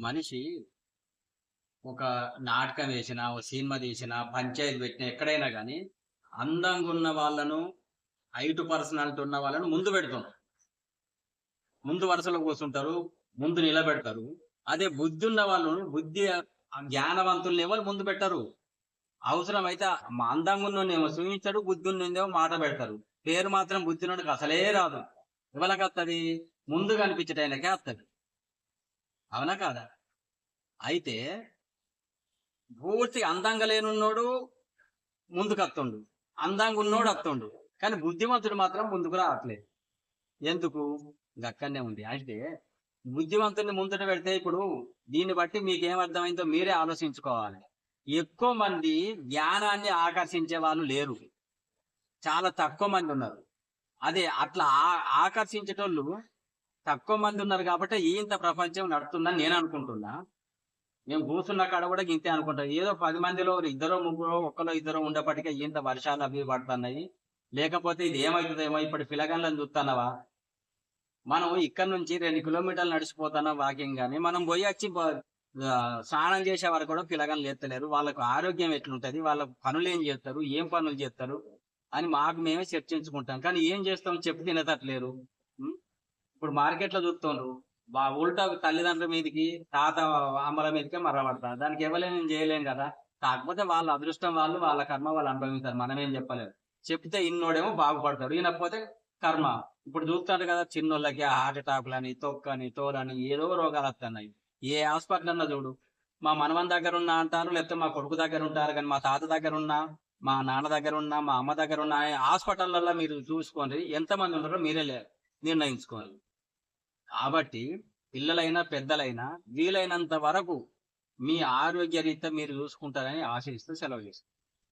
మనిషి ఒక నాటకం వేసినా ఒక సినిమా తీసినా పంచాయతీ పెట్టినా ఎక్కడైనా కానీ అందంగా ఉన్న వాళ్ళను హైట్ పర్సనాలిటీ ఉన్న వాళ్ళను ముందు పెడుతున్నారు ముందు వరుసలో కూర్చుంటారు ముందు నిలబెడతారు. అదే బుద్ధి ఉన్న వాళ్ళు బుద్ధి జ్ఞానవంతుల్ని ఎవరు ముందు పెట్టరు. అవసరం అయితే మా అందంగా ఉన్నోనేమో చూపించాడు బుద్ధి ఉన్నేమో మాట పెడతారు. పేరు మాత్రం బుద్ధి ఉన్నోడికి అసలే రాదు. ఎవరికి వస్తుంది ముందు కనిపించటానికే వస్తుంది అవునా కాదా? అయితే పూర్తి అందంగా లేనున్నోడు ముందుకు వస్తుండు అందంగా ఉన్నోడు వస్తుండు. కానీ బుద్ధిమంతుడు మాత్రం ముందుకు రావట్లేదు. ఎందుకు? గక్కనే ఉంది. అంటే బుద్ధిమంతుడిని ముందట పెడితే ఇప్పుడు దీన్ని బట్టి మీకు ఏమర్థమైందో అర్థమైందో మీరే ఆలోచించుకోవాలి. ఎక్కువ మంది జ్ఞానాన్ని ఆకర్షించే వాళ్ళు లేరు. చాలా తక్కువ మంది ఉన్నారు. అదే అట్లా ఆ- ఆకర్షించేటోళ్ళు తక్కువ మంది ఉన్నారు కాబట్టి ఇంత ప్రపంచం నడుతుందని నేను అనుకుంటున్నా. మేము కూర్చున్న కాడ కూడా ఇంతే అనుకుంటాం. ఏదో పది మందిలో ఇద్దరు ముగ్గురు ఒక్కలో ఇద్దరు ఉండేప్పటికే ఇంత వర్షాలు అవి పడుతున్నాయి. లేకపోతే ఇది ఏమవుతుందేమో ఇప్పుడు పిలగన్లను చూస్తున్నావా? మనం ఇక్కడ నుంచి రెండు కిలోమీటర్లు నడిచిపోతున్నాం వాకింగ్ కానీ మనం పోయి వచ్చి స్నానం చేసే వారు కూడా పిలగన్లు ఎత్తలేరు వాళ్ళకు ఆరోగ్యం ఎట్లుంటది? వాళ్ళ పనులు ఏం చేస్తారు? ఏం పనులు చేస్తారు? అని మాకు మేమే చర్చించుకుంటాం. కానీ ఏం చేస్తాం? చెప్పు తినేటట్లేరు. ఇప్పుడు మార్కెట్లో చూస్తుండ్రు బా ఉల్టా తల్లిదండ్రుల మీదకి తాత అమ్మల మీదకే మర్రపడతారు దానికి ఎవరైనా చేయలేం కదా. కాకపోతే వాళ్ళ అదృష్టం వాళ్ళు వాళ్ళ కర్మ వాళ్ళు అనుభవిస్తారు. మనమేం చెప్పలేదు చెప్తే ఇన్నోడేమో బాగుపడతాడు. ఈయనకపోతే కర్మ. ఇప్పుడు చూస్తాడు కదా చిన్నోళ్ళకి హార్ట్ అటాక్లని తొక్కని తోలని ఏదో రోగాలు వస్తున్నాయి ఏ హాస్పిటల్ అన్నా చూడు. మా మనవన్ దగ్గర ఉన్నా అంటారు లేకపోతే మా కొడుకు దగ్గర ఉంటారు కానీ మా తాత దగ్గర ఉన్నా మా నాన్న దగ్గర ఉన్నా మా అమ్మ దగ్గర ఉన్న హాస్పిటల్లో మీరు చూసుకోండి. ఎంతమంది ఉన్నారో మీరే లేరు నిర్ణయించుకోవాలి. కాబట్టి పిల్లలైనా పెద్దలైనా వీలైనంత వరకు మీ ఆరోగ్య రీత్యా మీరు చూసుకుంటారని ఆశిస్తూ సెలవు చేస్తాను